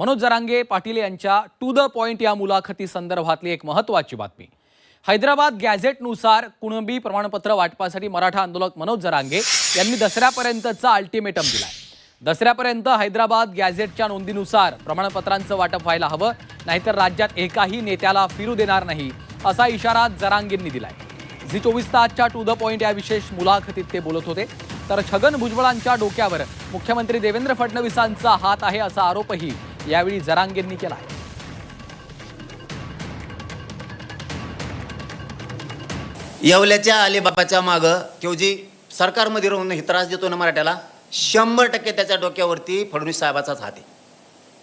मनोज जरांगे पाटील यांच्या to the point या मुलाखती संदर्भातली एक महत्त्वाची बातमी. हैदराबाद गॅझेटनुसार कुणबी प्रमाणपत्र वाटपासाठी मराठा आंदोलक मनोज जरांगे यांनी दसऱ्यापर्यंतचा अल्टिमेटम दिलाय. दसऱ्यापर्यंत हैदराबाद गॅझेटच्या नोंदीनुसार प्रमाणपत्रांचं वाटप व्हायला हवं नाहीतर राज्यात एकाही नेत्याला फिरू देणार नाही असा इशारा जरांगेंनी दिलाय. झी चोवीस तासच्या टू द पॉइंट या विशेष मुलाखतीत ते बोलत होते. तर छगन भुजबळांच्या डोक्यावर मुख्यमंत्री देवेंद्र फडणवीसांचा हात आहे असा आरोपही यावेळी जरांगेंनी केला आहे. येवल्याच्या अलिबाबाच्या मागं किंवा जी सरकारमध्ये राहून हे त्रास देतो ना मराठ्याला? शंभर टक्के त्याच्या डोक्यावरती फडणवीस साहेबाचाच हात आहे.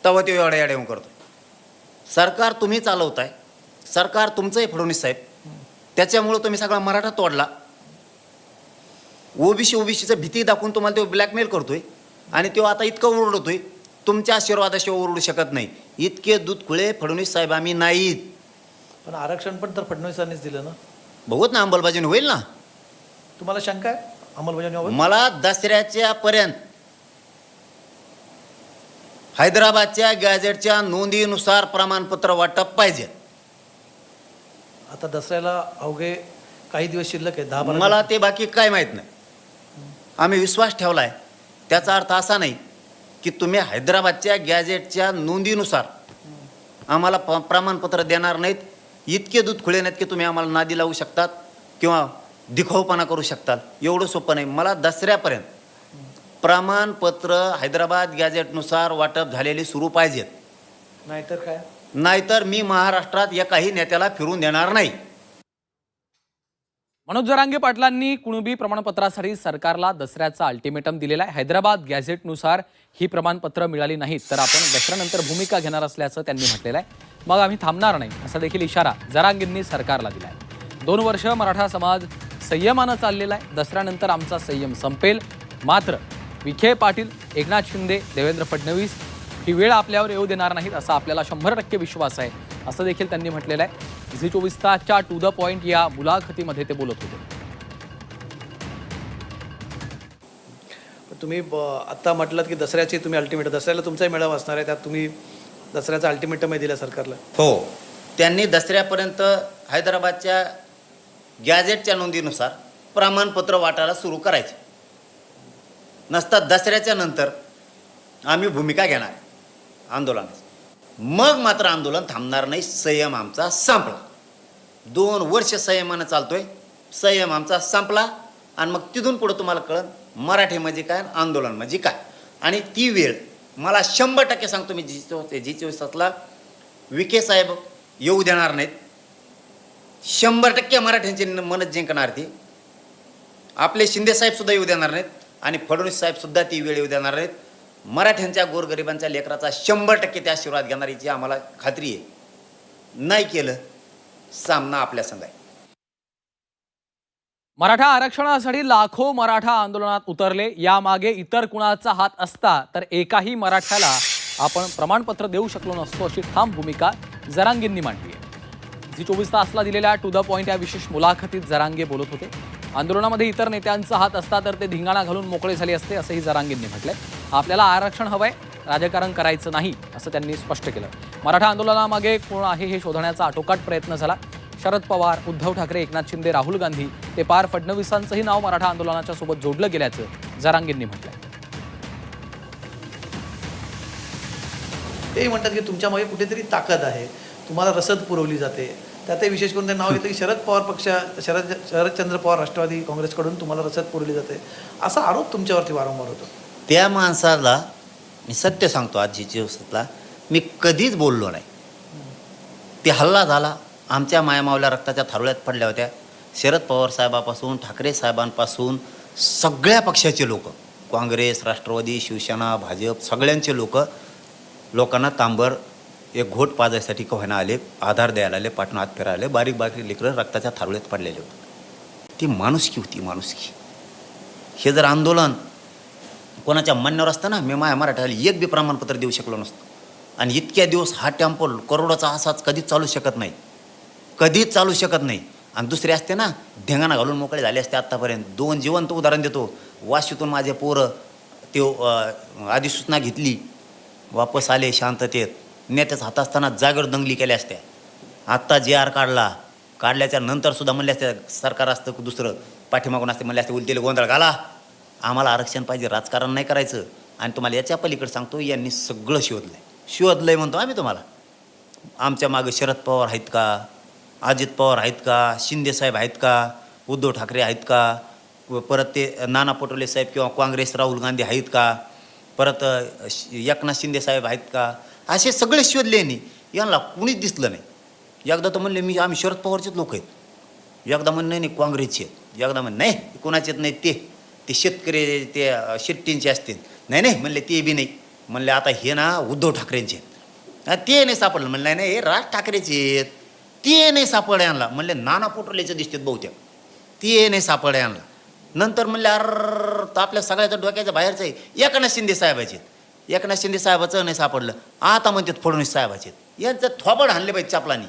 तेव्हा तो एवढ्या एवढ्या करतो. सरकार तुम्ही चालवताय सरकार तुमचं आहे फडणवीस साहेब. त्याच्यामुळं तुम्ही सगळा मराठा तोडला. ओबीसी ओबीसीचं भीती दाखवून तुम्हाला तो ब्लॅकमेल करतोय आणि तो आता इतकं ओरडतोय. तुमच्या आशीर्वादाशिवाय ओरडू शकत नाही. इतके दूध खुळे फडणवीस साहेब आम्ही नाहीत. पण आरक्षण पण तर फडणवीसांनीच दिलं ना? बघूत ना अंमलबजावणी होईल ना? तुम्हाला शंका आहे? अंमलबजावणी मला दसऱ्याच्या पर्यंत हैदराबादच्या गॅजेटच्या नोंदीनुसार प्रमाणपत्र वाटप पाहिजे. आता दसऱ्याला अवघे काही दिवस शिल्लक आहे दहा मला ते बाकी काय माहीत नाही. आम्ही विश्वास ठेवलाय. त्याचा अर्थ असा नाही की तुम्ही हैदराबादच्या गॅजेटच्या नोंदीनुसार आम्हाला प प्रमाणपत्र देणार नाहीत. इतके दूध खुळे नाहीत की तुम्ही आम्हाला नादी लावू शकतात किंवा दिखाऊपणा करू शकतात. एवढं सोपं नाही. मला दसऱ्यापर्यंत प्रमाणपत्र हैदराबाद गॅजेटनुसार वाटप झालेली सुरू पाहिजेत. नाहीतर काय? नाहीतर मी महाराष्ट्रात एकाही नेत्याला फिरून देणार नाही. मनोज जरांगे पाटलांनी कुणबी प्रमाणपत्रासाठी सरकारला दसऱ्याचा अल्टिमेटम दिलेला आहे. हैदराबाद गॅझेटनुसार ही प्रमाणपत्र मिळाली नाहीत तर आपण दसऱ्यानंतर भूमिका घेणार असल्याचं त्यांनी म्हटलेलं आहे. मग आम्ही थांबणार नाही असा देखील इशारा जरांगेंनी सरकारला दिला आहे दोन वर्ष मराठा समाज संयमानं चाललेला आहे. दसऱ्यानंतर आमचा संयम संपेल. मात्र विखे पाटील एकनाथ शिंदे देवेंद्र फडणवीस ही वेळ आपल्यावर येऊ देणार नाहीत असा आपल्याला शंभर टक्के विश्वास आहे असं देखील त्यांनी म्हटलेलं आहे. झी चोवीस तासच्या टू द पॉइंट या मुलाखतीमध्ये ते बोलत होते. तुम्ही ब- आत्ता म्हटलात की दसऱ्याची तुम्ही अल्टिमेट दसऱ्याला तुमचाही मेळावा असणार आहे त्यात तुम्ही दसऱ्याचा अल्टिमेटमही दिला सरकारला. हो. त्यांनी दसऱ्यापर्यंत हैदराबादच्या गॅजेटच्या नोंदीनुसार प्रमाणपत्र वाटायला सुरू करायचे. नसता दसऱ्याच्या नंतर आम्ही भूमिका घेणार. आंदोलन. मग मात्र आंदोलन थांबणार नाही संयम आमचा संपला. दोन वर्ष संयमानं चालतोय संयम आमचा संपला आणि मग तिथून पुढं तुम्हाला कळन मराठी म्हणजे काय आंदोलन म्हणजे काय. आणि ती वेळ मला शंभर टक्के सांगतो मी जी चोवीस जी चोवीस तासला विखे साहेब येऊ देणार नाहीत. शंभर टक्के मराठ्यांची मन मनच जिंकणार ती. आपले शिंदे साहेबसुद्धा येऊ देणार नाहीत आणि फडणवीस साहेबसुद्धा ती वेळ येऊ देणार नाहीत. मराठ्यांच्या गोरगरिबांच्या लेकराचा शंभर टक्के त्या आशीर्वाद घेणारीची आम्हाला खात्री आहे. नाही केलं सामना आपल्या संघ आहे. मराठा आरक्षणासाठी लाखो मराठा आंदोलनात उतरले. यामागे इतर कुणाचा हात असता तर एकाही मराठ्याला आपण प्रमाणपत्र देऊ शकलो नसतो अशी ठाम भूमिका जरांगेंनी मांडली आहे. जी चोवीस तासला दिलेल्या टू द पॉईंट या विशेष मुलाखतीत जरांगे बोलत होते. आंदोलनामध्ये इतर नेत्यांचा हात असता तर ते धिंगाणा घालून मोकळे झाले असते असंही जरांगींनी म्हटलंय. आपल्याला आरक्षण हवंय राजकारण करायचं नाही असं त्यांनी स्पष्ट केलं. मराठा आंदोलनामागे कोण आहे हे शोधण्याचा आटोकाट प्रयत्न झाला. शरद पवार उद्धव ठाकरे एकनाथ शिंदे राहुल गांधी ते पार फडणवीसांचंही नाव मराठा आंदोलनाच्या सोबत जोडलं गेल्याचं जरांगींनी म्हटलंय. तेही म्हणतात की तुमच्यामागे कुठेतरी ताकद आहे. तुम्हाला रसद पुरवली जाते. त्यातही विशेष करून ते नाव येतं की शरद पवार पक्ष शरद शरदचंद्र पवार राष्ट्रवादी काँग्रेसकडून तुम्हाला रसद पुरवली जाते. असा आरोप तुमच्यावरती वारंवार होतो. त्या माणसाला मी सत्य सांगतो आजची दिवसातला मी कधीच बोललो नाही. ते हल्ला झाला. आमच्या मायामावल्या रक्ताच्या थारुळ्यात पडल्या होत्या. शरद पवार साहेबापासून ठाकरे साहेबांपासून सगळ्या पक्षाचे लोक काँग्रेस राष्ट्रवादी शिवसेना भाजप सगळ्यांचे लोक लोकांना तांबर एक घोट पाजायसाठी कव्हायला आले आधार द्यायला आले पाठून हात फिरायला आले बारीक बारीक लेकरं रक्ताच्या थारुळ्यात पडलेले होते. ती माणुसकी होती माणुसकी. हे जर आंदोलन कोणाच्या मान्यावर असतं ना मी माया मराठ्याला एक बी प्रमाणपत्र देऊ शकलो नसतो. आणि इतक्या दिवस हा टेम्पल करोडाचा असाच कधीच चालू शकत नाही. कधीच चालू शकत नाही. आणि दुसरे असते ना ढेंगाणा घालून मोकळे झाले असते आत्तापर्यंत. दोन जिवंत उदाहरण देतो. वाशीतून माझे पोरं ते अधिसूचना घेतली. वापस आले शांततेत. नेत्याच हात असताना जागर दंगली केल्या असत्या. आत्ता जे आर काढला काढल्याच्या नंतर सुद्धा म्हणले असते सरकार असतं दुसरं पाठीमागून असते म्हणले असते उलटेले गोंधळ घाला. आम्हाला आरक्षण पाहिजे राजकारण नाही करायचं. आणि तुम्हाला याच्या पलीकडे सांगतो यांनी सगळं शोधलं आहे शोधलंय म्हणतो आम्ही तुम्हाला. आमच्या मागे शरद पवार आहेत का? अजित पवार आहेत का? शिंदे साहेब आहेत का? उद्धव ठाकरे आहेत का? व परत ते नाना पटोले साहेब किंवा काँग्रेस राहुल गांधी आहेत का? परत एकनाथ शिंदे साहेब आहेत का? असे सगळे शोधले नाही यांना कुणीच दिसलं नाही. एकदा तर म्हणले मी आम्ही शरद पवारचेच लोक आहेत. एकदा म्हण नाही नाही काँग्रेसचे आहेत. एकदा म्हण नाही कोणाचेच नाही ते ते शेतकरी ते शेट्टींचे असतील. नाही नाही म्हणले ते बी नाही. म्हणले आता हे ना उद्धव ठाकरेंचे आहेत. ते नाही सापडलं. म्हणलं नाही हे राज ठाकरेचे आहेत. ते नाही सापड आणला म्हणले नाना पोटोलेचे दिसतात बहुतेक. ते नाही सापड आणला नंतर म्हणले अर तर आपल्या सगळ्याच्या डोक्याच्या बाहेरचं आहे. एकनाथ शिंदे साहेबाचे एकनाथ शिंदे साहेबाचं नाही सापडलं. आता म्हणतात फडणवीस साहेबाचे. यांचं थोबड हाणले पाहिजे चापलानी.